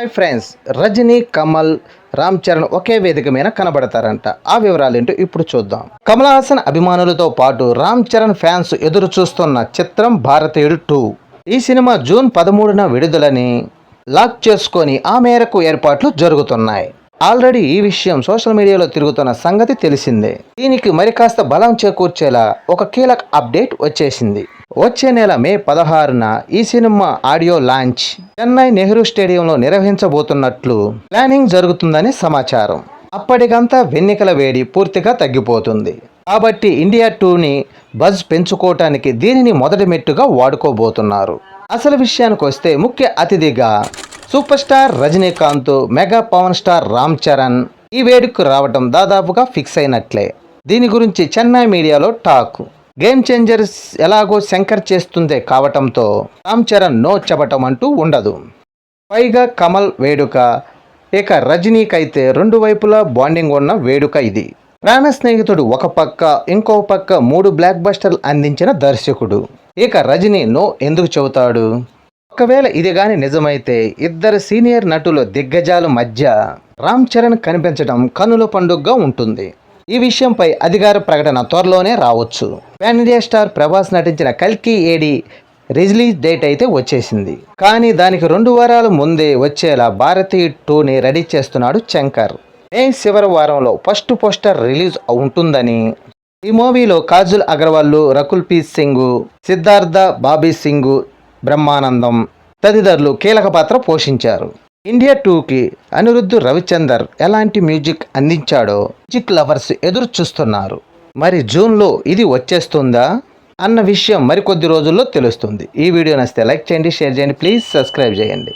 Hi friends Rajini Kamal Ram Charan ఒకే వేదిక మీద కనబడతారంట. ఆ వివరాలు ఏంటో ఇప్పుడు చూద్దాం. కమల్ హాసన్ అభిమానులతో పాటు రామ్ చరణ్ ఫ్యాన్స్ ఎదురు చూస్తున్న చిత్రం భారతీయుడు టూ. ఈ సినిమా జూన్ పదమూడున విడుదలని లాక్ చేసుకొని ఆ మేరకు ఏర్పాట్లు జరుగుతున్నాయి. ఆల్రెడీ ఈ విషయం సోషల్ మీడియాలో తిరుగుతున్న సంగతి తెలిసిందే. దీనికి మరి కాస్త బలం చేకూర్చేలా ఒక కీలక అప్డేట్ వచ్చేసింది. వచ్చే నెల మే పదహారున ఈ cinema audio launch. Chennai Nehru స్టేడియంలో నిర్వహించబోతున్నట్లు ప్లానింగ్ జరుగుతుందని సమాచారం. అప్పటికంతా వెన్నికల వేడి పూర్తిగా తగ్గిపోతుంది. కాబట్టి ఇండియా టూని బజ్ పెంచుకోవటానికి దీనిని మొదటి మెట్టుగా వాడుకోబోతున్నారు. అసలు విషయానికి వస్తే ముఖ్య అతిథిగా super star Rajinikanth mega power star Ram Charan ఈ వేడుకు రావడం దాదాపుగా ఫిక్స్ అయినట్లే. దీని గురించి చెన్నై మీడియాలో టాక్. గేమ్ చేంజర్స్ ఎలాగో శంకర్ చేస్తుందే కావటంతో రామ్ చరణ్ నో చెప్పటం అంటూ ఉండదు. పైగా కమల్ వేడుక. ఇక రజనీకైతే రెండు వైపులా బాండింగ్ ఉన్న వేడుక ఇది. ప్రాణ స్నేహితుడు ఒక పక్క ఇంకో పక్క మూడు బ్లాక్ బస్టర్లు అందించిన దర్శకుడు. ఇక రజనీ నో ఎందుకు చెబుతాడు? ఒకవేళ ఇది గాని నిజమైతే ఇద్దరు సీనియర్ నటుల దిగ్గజాల మధ్య రామ్ చరణ్ కనిపించడం కనుల పండుగగా ఉంటుంది. ఈ విషయంపై అధికార ప్రకటన త్వరలోనే రావచ్చు. పాన్ ఇండియా స్టార్ ప్రభాస్ నటించిన కల్కి ఏడి రిలీజ్ డేట్ అయితే వచ్చేసింది. కానీ దానికి రెండు వారాల ముందే వచ్చేలా భారతీయ టూని రెడీ చేస్తున్నాడు శంకర్. మే చివరి వారంలో ఫస్ట్ పోస్టర్ రిలీజ్ ఉంటుందని. ఈ మూవీలో కాజుల్ అగర్వాల్ రకుల్ప్రీత్ సింగ్ సిద్ధార్థ బాబీ సింగ్ బ్రహ్మానందం తదితరులు కీలక పాత్ర పోషించారు. ఇండియా టూకి అనిరుద్ధ్ రవిచందర్ ఎలాంటి మ్యూజిక్ అందించాడో మ్యూజిక్ లవర్స్ ఎదురు చూస్తున్నారు. మరి జూన్లో ఇది వచ్చేస్తుందా? అన్న విషయం మరికొద్ది రోజుల్లో తెలుస్తుంది. ఈ వీడియో నచ్చితే లైక్ చేయండి షేర్ చేయండి ప్లీజ్ సబ్స్క్రైబ్ చేయండి.